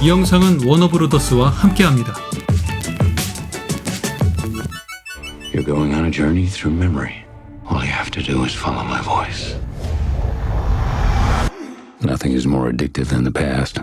이 영상은 워너브로더스와 함께합니다. You're going on a journey through memory. All you have to do is follow my voice. Nothing is more addictive than the past.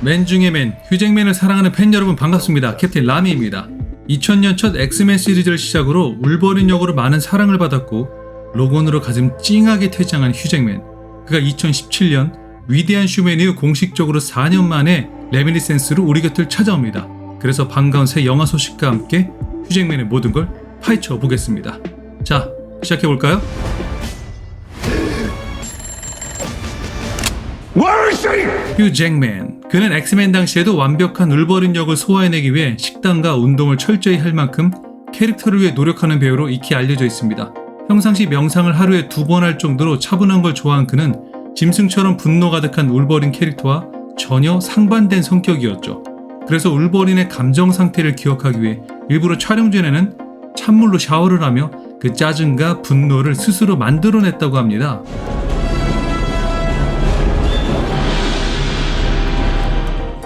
맨 중에 맨, 휴잭맨을 사랑하는 팬 여러분 반갑습니다. 캡틴 라미입니다. 2000년 첫 엑스맨 시리즈를 시작으로 울버린 역으로 많은 사랑을 받았고 로건으로 가슴 찡하게 퇴장한 휴잭맨. 그가 2017년 위대한 슈맨 이후 공식적으로 4년 만에 레미니센스로 우리 곁을 찾아옵니다. 그래서 반가운 새 영화 소식과 함께 휴잭맨의 모든 걸 파헤쳐 보겠습니다. 자, 시작해 볼까요? Where is she? 휴 잭맨. 그는 엑스맨 당시에도 완벽한 울버린 역을 소화해내기 위해 식단과 운동을 철저히 할 만큼 캐릭터를 위해 노력하는 배우로 익히 알려져 있습니다. 평상시 명상을 하루에 두 번 할 정도로 차분한 걸 좋아한 그는 짐승처럼 분노 가득한 울버린 캐릭터와 전혀 상반된 성격이었죠. 그래서 울버린의 감정 상태를 기억하기 위해 일부러 촬영 전에는 찬물로 샤워를 하며 그 짜증과 분노를 스스로 만들어냈다고 합니다.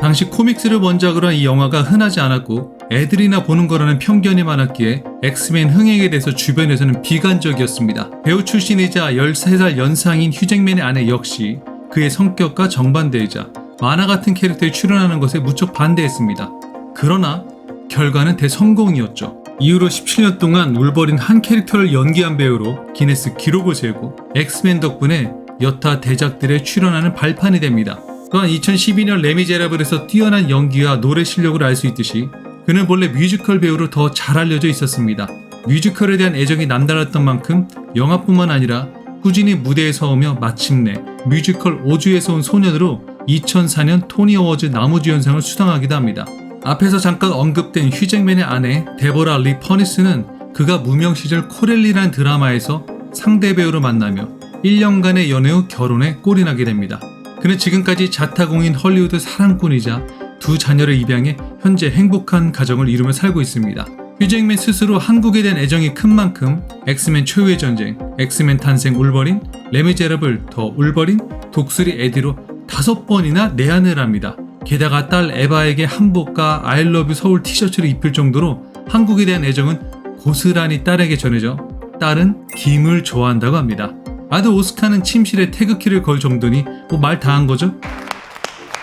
당시 코믹스를 원작으로 한 이 영화가 흔하지 않았고 애들이나 보는 거라는 편견이 많았기에 엑스맨 흥행에 대해서 주변에서는 비관적이었습니다. 배우 출신이자 13살 연상인 휴잭맨의 아내 역시 그의 성격과 정반대이자 만화 같은 캐릭터에 출연하는 것에 무척 반대했습니다. 그러나 결과는 대성공이었죠. 이후로 17년 동안 울버린 한 캐릭터를 연기한 배우로 기네스 기록을 세우고 엑스맨 덕분에 여타 대작들에 출연하는 발판이 됩니다. 또한 2012년 레미제라블에서 뛰어난 연기와 노래 실력을 알 수 있듯이 그는 본래 뮤지컬 배우로 더 잘 알려져 있었습니다. 뮤지컬에 대한 애정이 남달랐던 만큼 영화뿐만 아니라 꾸준히 무대에 서오며 마침내 뮤지컬 오주에서 온 소년으로 2004년 토니 어워즈 나무주연상을 수상하기도 합니다. 앞에서 잠깐 언급된 휴잭맨의 아내 데보라 리 퍼니스는 그가 무명 시절 코렐리라는 드라마에서 상대 배우로 만나며 1년간의 연애 후 결혼에 꼴이 나게 됩니다. 그는 지금까지 자타공인 헐리우드 사랑꾼이자 두 자녀를 입양해 현재 행복한 가정을 이루며 살고 있습니다. 휴잭맨 스스로 한국에 대한 애정이 큰 만큼 엑스맨 초유의 전쟁, 엑스맨 탄생 울버린, 레미제러블 더 울버린, 독수리 에디로 다섯 번이나 내한을 합니다. 게다가 딸 에바에게 한복과 아이러브 서울 티셔츠를 입힐 정도로 한국에 대한 애정은 고스란히 딸에게 전해져 딸은 김을 좋아한다고 합니다. 아드 오스카는 침실에 태극기를 걸 정도니 뭐 말 다 한 거죠?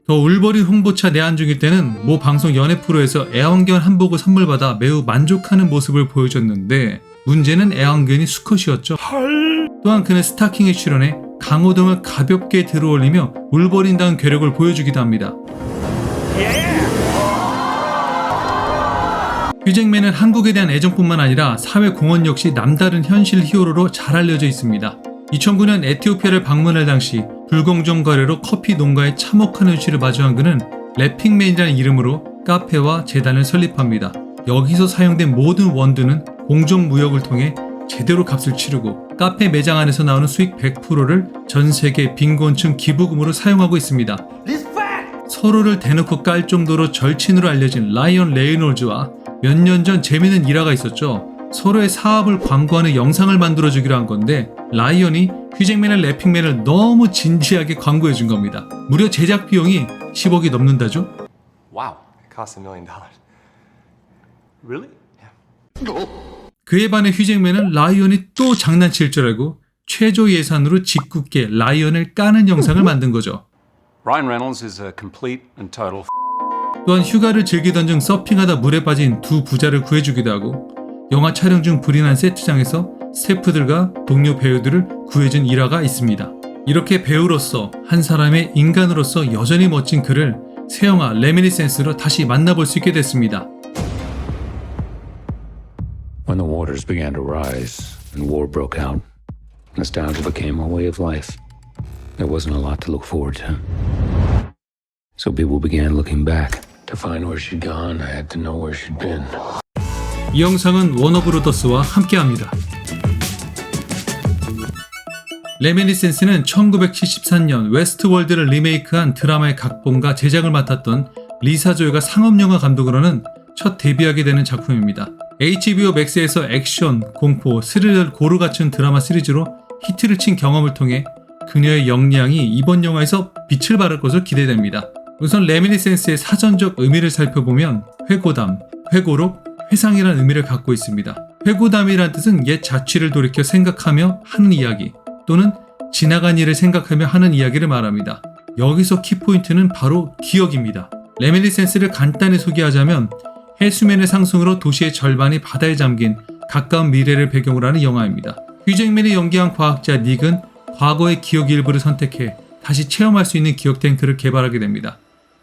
더 울버린 홍보차 내한 중일 때는 모 방송 연예 프로에서 애완견 한복을 선물 받아 매우 만족하는 모습을 보여줬는데 문제는 애완견이 수컷이었죠. 또한 그는 스타킹에 출연해 강호동을 가볍게 들어올리며 울버린다운 괴력을 보여주기도 합니다. 휴잭맨은 한국에 대한 애정뿐만 아니라 사회 공헌 역시 남다른 현실 히어로로 잘 알려져 있습니다. 2009년 에티오피아를 방문할 당시 불공정 거래로 커피 농가에 참혹한 현실을 마주한 그는 래핑맨이라는 이름으로 카페와 재단을 설립합니다. 여기서 사용된 모든 원두는 공정무역을 통해 제대로 값을 치르고 카페 매장 안에서 나오는 수익 100%를 전 세계 빈곤층 기부금으로 사용하고 있습니다. 서로를 대놓고 깔 정도로 절친으로 알려진 라이언 레이놀즈와 몇 년 전 재미있는 일화가 있었죠. 서로의 사업을 광고하는 영상을 만들어주기로 한 건데 라이언이 휴잭맨의 래핑맨을 너무 진지하게 광고해 준 겁니다. 무려 제작 비용이 10억이 넘는다죠? Wow, it cost a million dollars. Really? 그에 반해 휴잭맨은 라이언이 또 장난칠 줄 알고 최저 예산으로 짓궂게 라이언을 까는 영상을 만든 거죠. Ryan Reynolds is a complete and total. 또한 휴가를 즐기던 중 서핑하다 물에 빠진 두 부자를 구해주기도 하고 영화 촬영 중 불이 난 세트장에서 스태프들과 동료 배우들을 구해준 일화가 있습니다. 이렇게 배우로서 한 사람의 인간으로서 여전히 멋진 그를 새 영화 레미니센스로 다시 만나볼 수 있게 됐습니다. When the waters began to rise and war broke out, nostalgia became a way of life. There wasn't a lot to look forward to. So people began looking back. To find where she'd gone, I had to know where she'd been. 이 영상은 워너브로더스와 함께합니다. 레미니센스는 1973년 웨스트월드를 리메이크한 드라마의 각본과 제작을 맡았던 리사 조이가 상업영화 감독으로는 첫 데뷔하게 되는 작품입니다. HBO 맥스에서 액션, 공포, 스릴러를 고루 갖춘 드라마 시리즈로 히트를 친 경험을 통해 그녀의 역량이 이번 영화에서 빛을 발할 것으로 기대됩니다. 우선 레미니센스의 사전적 의미를 살펴보면 회고담, 회고록, 회상이라는 의미를 갖고 있습니다. 회고담이란 뜻은 옛 자취를 돌이켜 생각하며 하는 이야기 또는 지나간 일을 생각하며 하는 이야기를 말합니다. 여기서 키포인트는 바로 기억입니다. 레미니센스를 간단히 소개하자면 해수면의 상승으로 도시의 절반이 바다에 잠긴 가까운 미래를 배경으로 하는 영화입니다. 휴잭맨이 연기한 과학자 닉은 과거의 기억 일부를 선택해 다시 체험할 수 있는 기억 탱크를 개발하게 됩니다.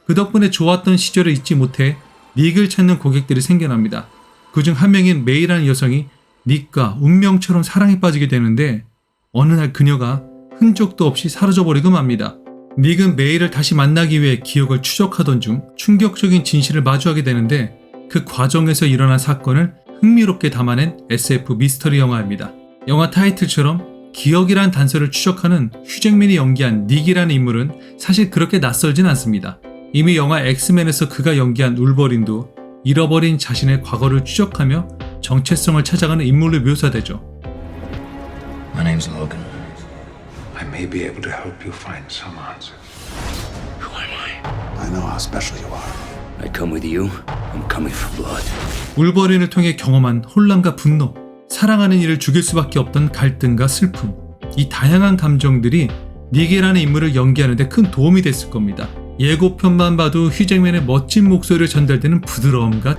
그 덕분에 좋았던 시절을 잊지 못해 닉을 찾는 고객들이 생겨납니다. 그중 한 명인 메이라는 여성이 닉과 운명처럼 사랑에 빠지게 되는데 어느 날 그녀가 흔적도 없이 사라져 버리고 맙니다. 닉은 메이를 다시 만나기 위해 기억을 추적하던 중 충격적인 진실을 마주하게 되는데 그 과정에서 일어난 사건을 흥미롭게 담아낸 SF 미스터리 영화입니다. 영화 타이틀처럼 기억이란 단서를 추적하는 휴잭맨이 연기한 닉이라는 인물은 사실 그렇게 낯설진 않습니다. 이미 영화 엑스맨에서 그가 연기한 울버린도 잃어버린 자신의 과거를 추적하며 정체성을 찾아가는 인물로 묘사되죠. My name's Logan. I may be able to help you find some answers. Who am I? I know how special you are. I come with you. I'm coming for blood. 울버린을 통해 경험한 혼란과 분노, 사랑하는 이를 죽일 수밖에 없던 갈등과 슬픔, 이 다양한 감정들이 니게라는 인물을 연기하는데 큰 도움이 됐을 겁니다. 예고편만 봐도 휴잭맨의 멋진 목소리를 전달되는 부드러움과.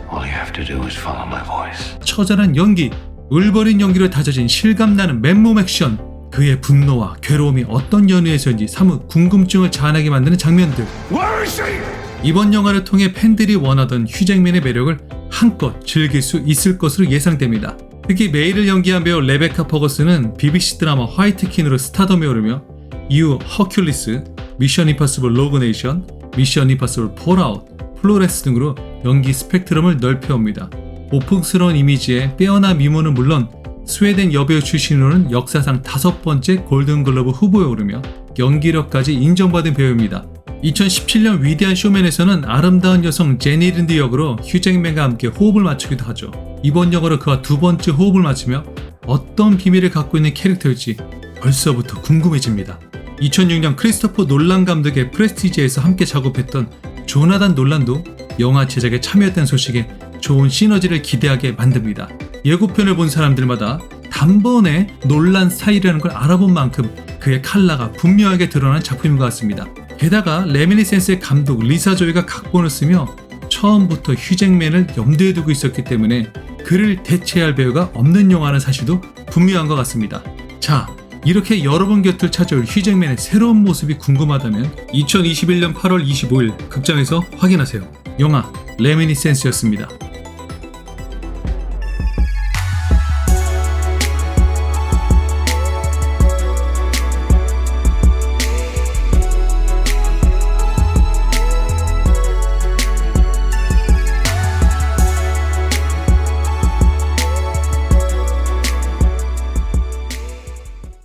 처절한 연기, 울버린 연기로 다져진 실감나는 맨몸 액션, 그의 분노와 괴로움이 어떤 연유에서인지 사뭇 궁금증을 자아나게 만드는 장면들. 이번 영화를 통해 팬들이 원하던 휴잭맨의 매력을 한껏 즐길 수 있을 것으로 예상됩니다. 특히 메이를 연기한 배우 레베카 퍼거스는 BBC 드라마 화이트킨으로 스타덤에 오르며 이후 허큘리스, 미션 임파서블 로그네이션, 미션 임파서블 폴아웃, 플로레스 등으로 연기 스펙트럼을 넓혀옵니다. 보풍스러운 이미지에 빼어난 미모는 물론 스웨덴 여배우 출신으로는 역사상 다섯 번째 골든글러브 후보에 오르며 연기력까지 인정받은 배우입니다. 2017년 위대한 쇼맨에서는 아름다운 여성 제니 린드 역으로 휴잭맨과 함께 호흡을 맞추기도 하죠. 이번 영화로 그와 두 번째 호흡을 맞추며 어떤 비밀을 갖고 있는 캐릭터일지 벌써부터 궁금해집니다. 2006년 크리스토퍼 놀란 감독의 프레스티지에서 함께 작업했던 조나단 놀란도 영화 제작에 참여했다는 소식에 좋은 시너지를 기대하게 만듭니다. 예고편을 본 사람들마다 단번에 놀란 스타일이라는 걸 알아본 만큼 그의 칼라가 분명하게 드러난 작품인 것 같습니다. 게다가 레미니센스의 감독 리사 조이가 각본을 쓰며 처음부터 휴잭맨을 염두에 두고 있었기 때문에 그를 대체할 배우가 없는 영화는 사실도 분명한 것 같습니다. 자, 이렇게 여러분 곁을 찾아올 휴잭맨의 새로운 모습이 궁금하다면 2021년 8월 25일 극장에서 확인하세요. 영화 레미니센스였습니다.